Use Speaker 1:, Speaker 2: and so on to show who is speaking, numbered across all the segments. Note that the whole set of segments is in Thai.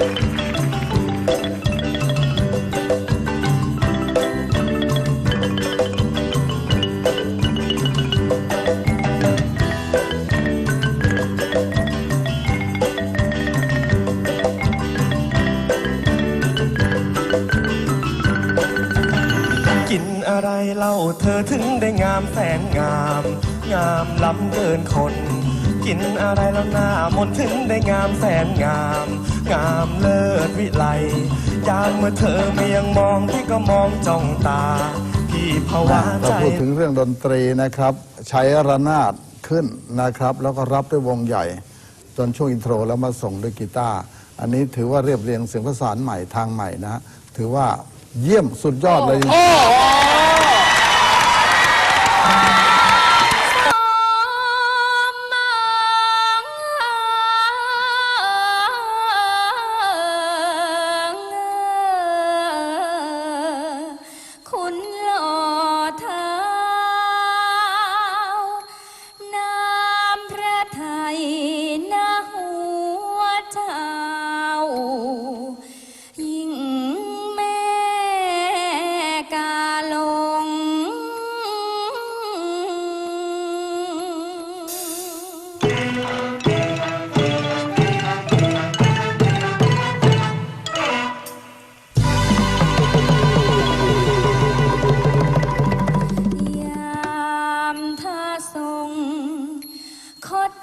Speaker 1: กินอะไรเล่าเธอถึงได้งามแสนงาม งามล้ำเกินคน กินอะไรแล้วหน้ามนถึงได้งามแสนงาม งามเลิศวิไลยามเมื่อเธอไม่ยังมองพี่ก็มองจ้องตา พี่ภาวะใจ
Speaker 2: เราพูดถึงเรื่องดนตรีนะครับ ใช้ระนาดขึ้นนะครับ แล้วก็รับด้วยวงใหญ่ จนช่วงอินโทรแล้วมาส่งด้วยกีตาร์อันนี้ถือว่าเรียบเรียงเสียงประสานใหม่ทางใหม่นะฮะถือว่าเยี่ยมสุดยอดเลย
Speaker 3: คุณ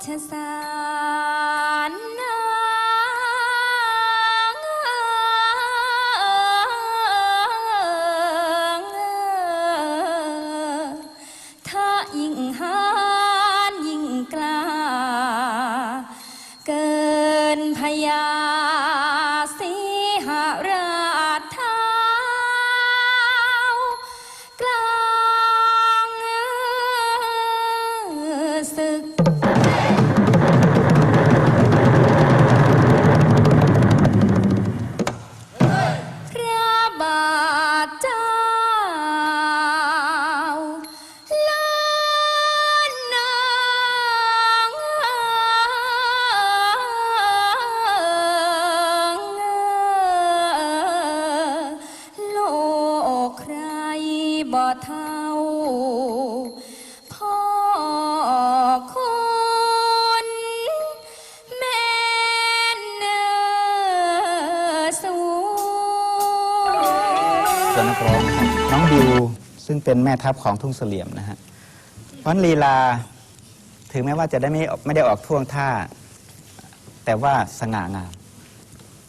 Speaker 3: คด เท่า พ่อคุณแม่เนอสู
Speaker 4: ส่วนนักร้องนะครับน้องบิวซึ่งเป็นแม่ทัพของทุ่งเสลี่ยมนะฮะเพราะฉะนั้นลีลาถึงแม้ว่าจะได้ไม่ไม่ได้ออกท่วงท่า แต่ว่าสง่างาม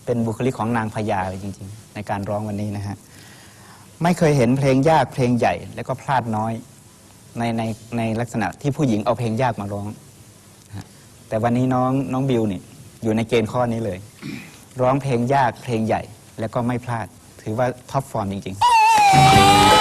Speaker 4: เป็นบุคลิกของนางพญาเลยจริง ๆ ในการร้องวันนี้นะฮะ ไม่เคยเห็นเพลงยากเพลงใหญ่ แล้วก็พลาดน้อยในในในลักษณะที่ผู้หญิงเอาเพลงยากมาร้อง แต่วันนี้น้องน้องบิวเนี่ยอยู่ในเกณฑ์ข้อนี้เลย ร้องเพลงยากเพลงใหญ่ แล้วก็ไม่พลาด ถือว่าท็อปฟอร์มจริง ๆ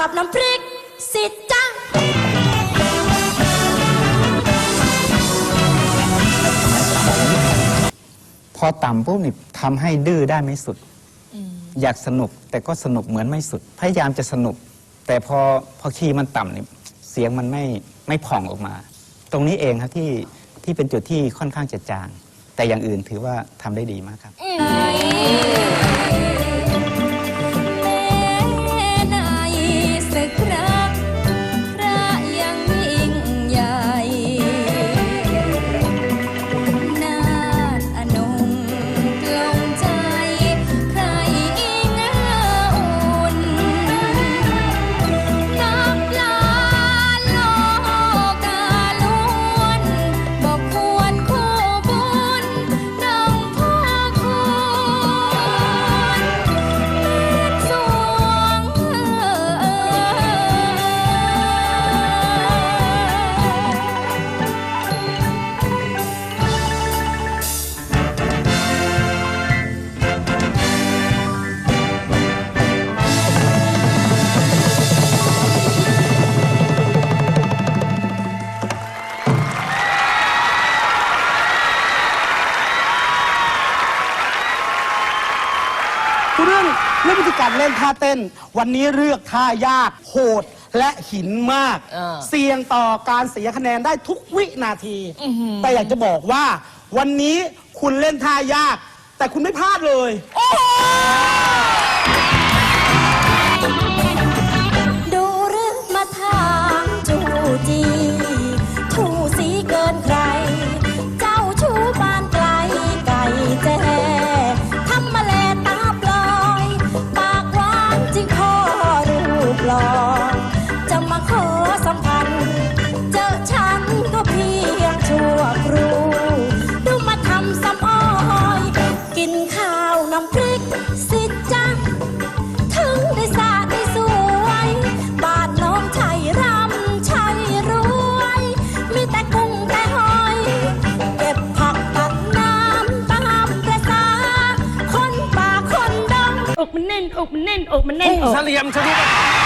Speaker 3: กับน้ำพริก สิจ้า
Speaker 4: พอต่ำปุ๊บนี่ทำให้ดื้อได้ไม่สุด อยากสนุกแต่ก็สนุกเหมือนไม่สุด พยายามจะสนุก แต่พอพอคีย์มันต่ำนี่เสียงมันไม่ไม่ผ่องออกมา ตรงนี้เองครับที่ที่เป็นจุดที่ค่อนข้างจะจาง แต่อย่างอื่นถือว่าทำได้ดีมากครับ
Speaker 5: เรื่องเรื่องวิธีการเล่นท่าเต้น วันนี้เลือกท่ายากโหดและหินมาก
Speaker 6: เออ
Speaker 5: เสี่ยงต่อการเสียคะแนนได้ทุกวินาที แต่อยากจะบอกว่า วันนี้คุณเล่นท่ายาก แต่คุณไม่พลาดเลย
Speaker 7: ดู มันแน่นอกมันแน่น
Speaker 8: อกมันแน่นกุ้
Speaker 6: ง
Speaker 8: อก
Speaker 6: เสลี่ยมชนิดสุ